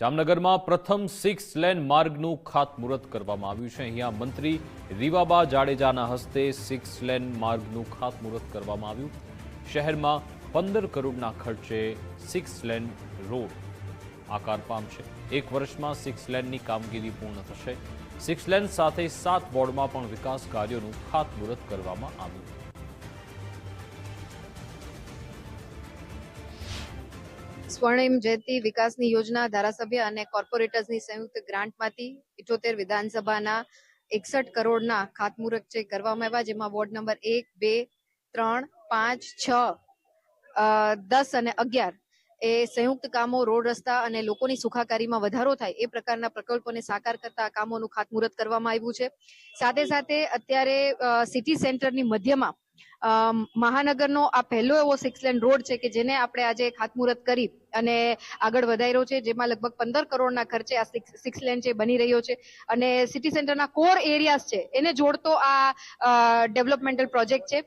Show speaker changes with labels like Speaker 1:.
Speaker 1: જામનગરમાં પ્રથમ six lane માર્ગનું ખાતમુહૂર્ત કરવામાં આવ્યું છે. અહીંયા મંત્રી રીવાબા જાડેજાના હસ્તે સિક્સ લેન માર્ગનું ખાતમુહૂર્ત કરવામાં આવ્યું. શહેરમાં પંદર કરોડના ખર્ચે સિક્સ લેન રોડ આકાર પામશે એક વર્ષમાં સિક્સ લેનની કામગીરી પૂર્ણ થશે. સિક્સ લેન સાથે સાત વોર્ડમાં પણ વિકાસ કાર્યોનું ખાતમુહૂર્ત કરવામાં આવ્યું.
Speaker 2: સ્વર્ણિમ જયંતિ વિકાસની યોજના ધારાસભ્ય અને કોર્પોરેટર્સની સંયુક્ત ગ્રાન્ટમાંથી ઇઠોતેર વિધાનસભાના એકસઠ કરોડના ખાતમુહૂર્ત છે કરવામાં આવ્યા, જેમાં વોર્ડ નંબર એક, બે, ત્રણ, પાંચ, છ દસ અને અગિયાર એ સંયુક્ત કામો, રોડ રસ્તા અને લોકોની સુખાકારીમાં વધારો થાય એ પ્રકારના પ્રકલ્પોને સાકાર કરતા કામોનું ખાતમુહૂર્ત કરવામાં આવ્યું છે. સાથે સાથે અત્યારે સિટી સેન્ટરની મધ્યમાં મહાનગરનો આ પહેલો એવો સિક્સ લેન રોડ છે કે જેને આપણે આજે ખાતમુહૂર્ત કરી અને આગળ વધાર્યો છે, જેમાં લગભગ પંદર કરોડના ખર્ચે આ સિક્સ લેન છે બની રહ્યો છે. અને સિટી સેન્ટરના કોર એરિયાઝ છે, એને જોડતો આ ડેવલપમેન્ટલ પ્રોજેક્ટ છે.